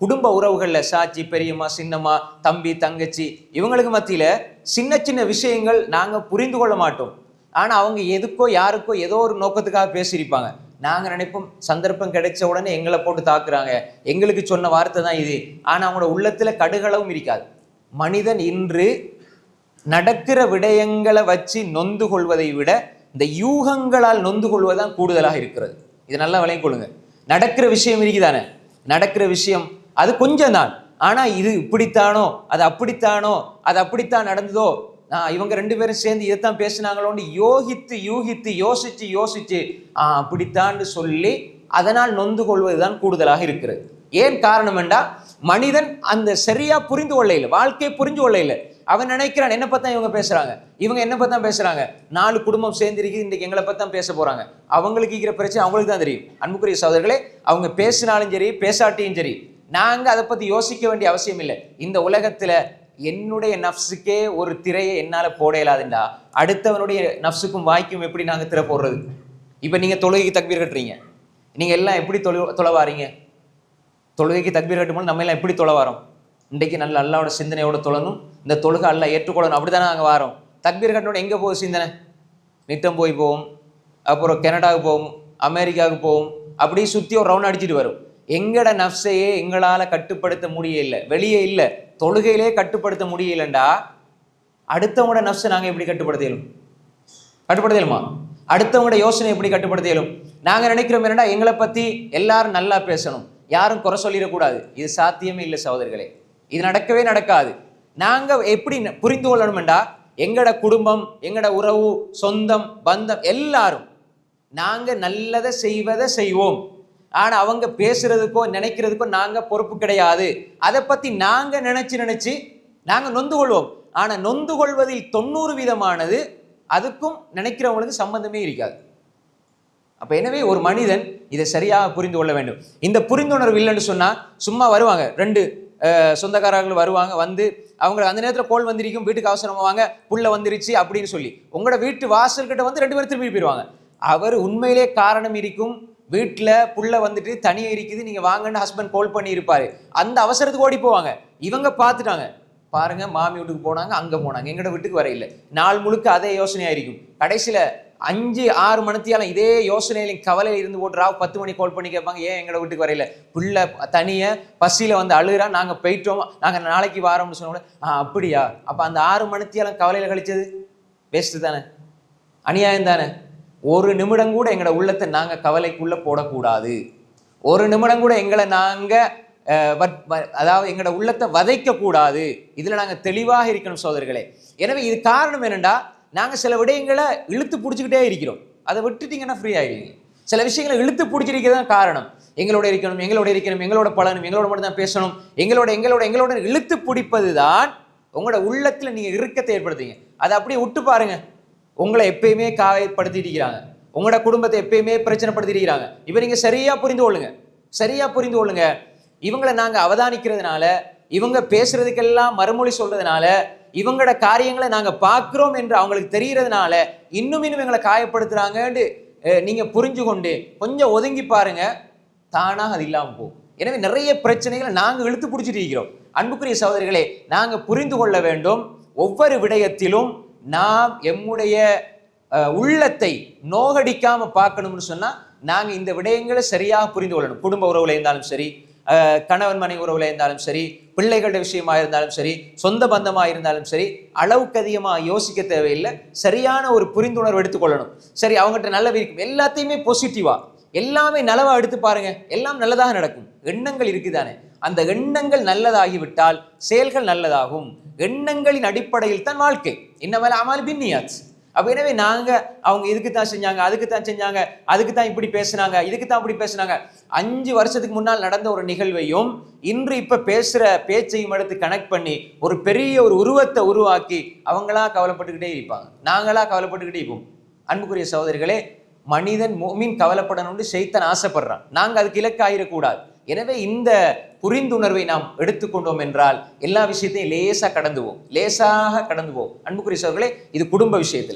குடும்ப உறவுகளில் சாட்சி பெரியம்மா சின்னம்மா தம்பி தங்கச்சி இவங்களுக்கு மத்தியில் சின்ன சின்ன விஷயங்கள் நாங்கள் புரிந்து கொள்ள மாட்டோம். ஆனால் அவங்க எதுக்கோ யாருக்கோ ஏதோ ஒரு நோக்கத்துக்காக பேசியிருப்பாங்க. நாங்கள் நினைப்போம் சந்தர்ப்பம் கிடைச்ச உடனே எங்களை போட்டு தாக்குறாங்க. எங்களுக்கு சொன்ன வார்த்தை தான் இது. ஆனால் அவங்களோட உள்ளத்தில் கடுகளவும் இருக்காது. மனிதன் இன்று நடக்கிற விடயங்களை வச்சு நொந்து கொள்வதை விட இந்த யூகங்களால் நொந்து கொள்வதுதான் கூடுதலாக இருக்கிறது. இது நல்லா விளங்கிக் கொள்ளுங்க நடக்கிற விஷயம் இருக்குதானே? நடக்கிற விஷயம் அது கொஞ்சம் தான். ஆனால் இது இப்படித்தானோ அது அப்படித்தானோ அது அப்படித்தான் நடந்ததோ இவங்க ரெண்டு பேரும் சேர்ந்து இதைத்தான் பேசினாங்களோன்னு யோகித்து யூகித்து யோசிச்சு யோசிச்சு ஆஹ் அப்படித்தான்னு சொல்லி அதனால் நொந்து கொள்வதுதான் கூடுதலாக இருக்கிறது. ஏன் காரணம் என்றால் மனிதன் அந்த சரியாக புரிந்து கொள்ள இல்லை வாழ்க்கையை புரிஞ்சு கொள்ள இல்லை அவன் நினைக்கிறான் என்ன பார்த்தா இவங்க பேசுகிறாங்க இவங்க என்ன பார்த்தா தான் நாலு குடும்பம் சேர்ந்திருக்கு இன்றைக்கு எங்களை பார்த்தா தான் பேச போகிறாங்க அவங்களுக்கு இருக்கிற பிரச்சனை அவங்களுக்கு தான் தெரியும். அன்புக்குரிய சகோதரர்களே அவங்க பேசினாலும் சரி பேசாட்டியும் சரி நாங்கள் அதை பற்றி யோசிக்க வேண்டிய அவசியம் இல்லை. இந்த உலகத்தில் என்னுடைய நஃப்ஸுக்கே ஒரு திரையை என்னால் போட இயலாதுண்டா. அடுத்தவனுடைய நஃப்ஸுக்கும் வாய்க்கும் எப்படி நாங்கள் திரை போடுறது? இப்போ நீங்கள் தொழுகைக்கு தக்பீர் கட்டுறீங்க. நீங்கள் எல்லாம் எப்படி தொழு தொலைவாரீங்க தொழுகைக்கு தக்பீர் கட்டும்போது நம்ம எல்லாம் எப்படி தொலைவாரோம் இன்றைக்கு நல்ல அல்லாவோட சிந்தனையோட தொழணும். இந்த தொழுகை அல்ல ஏற்றுக்கொள்ளணும். அப்படிதானே நாங்கள் வாரோம். தக்பீர் கட்டோட எங்கே போகும் சிந்தனை? நிட்டம் போய் போவோம். அப்புறம் கனடாவுக்கு போவோம். அமெரிக்காவுக்கு போவோம். அப்படியே சுற்றி ஒரு ரவுண்ட் அடிச்சிட்டு வரும். எங்கட நஃப்ஸையே எங்களால் கட்டுப்படுத்த முடியல. வெளியே இல்லை. தொழுகையிலே கட்டுப்படுத்த முடியலண்டா. அடுத்தவங்களோட நஃப்ஸை நாங்கள் எப்படி கட்டுப்படுத்த இயலும்? கட்டுப்படுத்த இயலுமா? அடுத்தவங்களோட யோசனை எப்படி கட்டுப்படுத்த இயலும்? நாங்கள் நினைக்கிறோம் என்னடா எங்களை பற்றி எல்லாரும் நல்லா பேசணும். யாரும் குறை சொல்லிடக்கூடாது. இது சாத்தியமே இல்லை சகோதரர்களே. இது நடக்கவே நடக்காது. நாங்கள் எப்படி புரிந்து கொள்ளணும்டா எங்களோட குடும்பம் எங்கட உறவு சொந்தம் பந்தம் எல்லாரும் நாங்கள் நல்லதை செய்வதை செய்வோம். ஆனால் அவங்க பேசுறதுக்கோ நினைக்கிறதுக்கோ நாங்கள் பொறுப்பு கிடையாது. அதை பற்றி நாங்கள் நினச்சி நினச்சி நாங்கள் நொந்து கொள்வோம். ஆனால் நொந்து கொள்வதில் தொண்ணூறு வீதமானது அதுக்கும் நினைக்கிறவங்களுக்கு சம்பந்தமே இருக்காது. அப்போ எனவே ஒரு மனிதன் இதை சரியாக புரிந்து கொள்ள வேண்டும். இந்த புரிந்துணர்வு இல்லைன்னு சொன்னால் சும்மா வருவாங்க. ரெண்டு சொந்தக்காரர்கள் வருவாங்க வந்து அவங்க அந்த நேரத்தில் கோல் வந்திருக்கும் வீட்டுக்கு அவசரமாக வாங்க புள்ள வந்துருச்சு அப்படின்னு சொல்லி. உங்களோட வீட்டு வாசல்கிட்ட வந்து ரெண்டு பேரும் திரும்பி போயிடுவாங்க அவர் உண்மையிலே காரணம் இருக்கும் வீட்டில் புள்ள வந்துட்டு தனியாக இருக்குது நீங்கள் வாங்கன்னு ஹஸ்பண்ட் கால் பண்ணியிருப்பாரு. அந்த அவசரத்துக்கு ஓடி போவாங்க. இவங்க பார்த்துட்டாங்க பாருங்க மாமி வீட்டுக்கு போனாங்க அங்கே போனாங்க. எங்களோட வீட்டுக்கு வரையில நாள் முழுக்க அதே யோசனையாக இருக்கும் கடைசியில் அஞ்சு ஆறு மணித்தியாலும் இதே யோசனையிலையும் கவலையில் இருந்து போட்டு ராவ் பத்து மணி கால் பண்ணி கேட்பாங்க ஏன் எங்களோட வீட்டுக்கு வரையில பிள்ளை தனியை பசியில் வந்து அழுகிறா நாங்கள் போயிட்டோம் நாங்கள் நாளைக்கு வாரோம்னு சொன்னோட ஆ அப்படியா? அப்போ அந்த ஆறு மணித்தியாலும் கவலையில் கழிச்சது? வேஸ்ட்டு தானே? அநியாயம் தானே? ஒரு நிமிடம் கூட எங்களோட உள்ளத்தை நாங்கள் கவலைக்குள்ளே போடக்கூடாது. ஒரு நிமிடம் கூட எங்களை நாங்கள் வ- அதாவது எங்களோட உள்ளத்தை வதைக்கக்கூடாது. இதில் நாங்கள் தெளிவாக இருக்கணும் சோதர்களே. எனவே இது காரணம் என்னென்னா நாங்கள் சில விடயங்களை இழுத்து பிடிச்சிக்கிட்டே இருக்கிறோம். அதை விட்டுட்டிங்கன்னா ஃப்ரீ ஆகிடுவீங்க சில விஷயங்களை இழுத்து பிடிச்சிருக்கிறது தான் காரணம். எங்களோட இருக்கணும் எங்களோட இருக்கணும் எங்களோட பழனும் எங்களோட மட்டும் தான் பேசணும். எங்களோட எங்களோட எங்களோட இழுத்து பிடிப்பது தான் உங்களோட உள்ளத்தில் நீங்கள் இறுக்கத்தை ஏற்படுத்துங்க அதை அப்படியே விட்டு பாருங்கள் உங்களை எப்பயுமே காயப்படுத்திட்டு உங்களோட குடும்பத்தை எப்பயுமே பிரச்சனைப்படுத்திட்டு இப்போ நீங்க சரியா புரிந்து கொள்ளுங்க. சரியா புரிந்து கொள்ளுங்க. இவங்களை நாங்க அவதானிக்கிறதுனால இவங்க பேசுறதுக்கெல்லாம் மறுமொழி சொல்றதுனால இவங்களோட காரியங்களை நாங்க பார்க்கிறோம் என்று அவங்களுக்கு தெரியறதுனால இன்னும் இன்னும் எங்களை காயப்படுத்துறாங்கன்னு நீங்கள் நீங்க புரிஞ்சு கொண்டு கொஞ்சம் ஒதுங்கி பாருங்க. தானாக அது இல்லாமல் போகும். எனவே நிறைய பிரச்சனைகளை நாங்கள் இழுத்து பிடிச்சிட்டு இருக்கிறோம் அன்புக்குரிய சகோதரிகளே நாங்கள் புரிந்து கொள்ள வேண்டும். ஒவ்வொரு விடயத்திலும் நாம் எம்முடைய உள்ளத்தை நோகடிக்காம பார்க்கணும்னு சொன்னா நாங்க இந்த விடயங்களை சரியாக புரிந்து கொள்ளணும். குடும்ப உறவுல இருந்தாலும் சரி கணவன் மனைவி உறவுல இருந்தாலும் சரி பிள்ளைகளுடைய விஷயமா இருந்தாலும் சரி சொந்த பந்தமா இருந்தாலும் சரி அளவுக்கு அதிகமா யோசிக்க தேவையில்லை. சரியான ஒரு புரிந்துணர்வு எடுத்துக்கொள்ளணும் சரி அவங்ககிட்ட நல்ல இருக்கும் எல்லாத்தையுமே பாசிட்டிவா எல்லாமே நலவா எடுத்து பாருங்க. எல்லாம் நல்லதாக நடக்கும். எண்ணங்கள் இருக்குதானே? அந்த எண்ணங்கள் நல்லதாகிவிட்டால் செயல்கள் நல்லதாகும். எண்ணங்களின் அடிப்படையில் தான் வாழ்க்கை. இன்னமேல அமல் பின்னியாச்சு அப்போ எனவே நாங்கள் அவங்க இதுக்கு தான் செஞ்சாங்க அதுக்கு தான் செஞ்சாங்க அதுக்கு தான் இப்படி பேசுனாங்க இதுக்கு தான் இப்படி பேசுனாங்க. அஞ்சு வருஷத்துக்கு முன்னால் நடந்த ஒரு நிகழ்வையும் இன்று இப்போ பேசுகிற பேச்சையும் எடுத்து கனெக்ட் பண்ணி ஒரு பெரிய ஒரு உருவத்தை உருவாக்கி அவங்களா கவலைப்பட்டுக்கிட்டே இருப்பாங்க. நாங்களா கவலைப்பட்டுக்கிட்டே இருப்போம். அன்புக்குரிய சகோதரிகளே மனிதன் மூமின் கவலைப்படணும்னு செய்தான் ஆசைப்படுறான். நாங்கள் அதுக்கு இலக்காயிடக்கூடாது எனவே இந்த புரிந்துணர்வை நாம் எடுத்துக்கொண்டோம் என்றால் எல்லா விஷயத்தையும் லேசாக கடந்துவோம். லேசாக கடந்துவோம். அன்புக்குரிய சோர்களே இது குடும்ப விஷயத்தில்.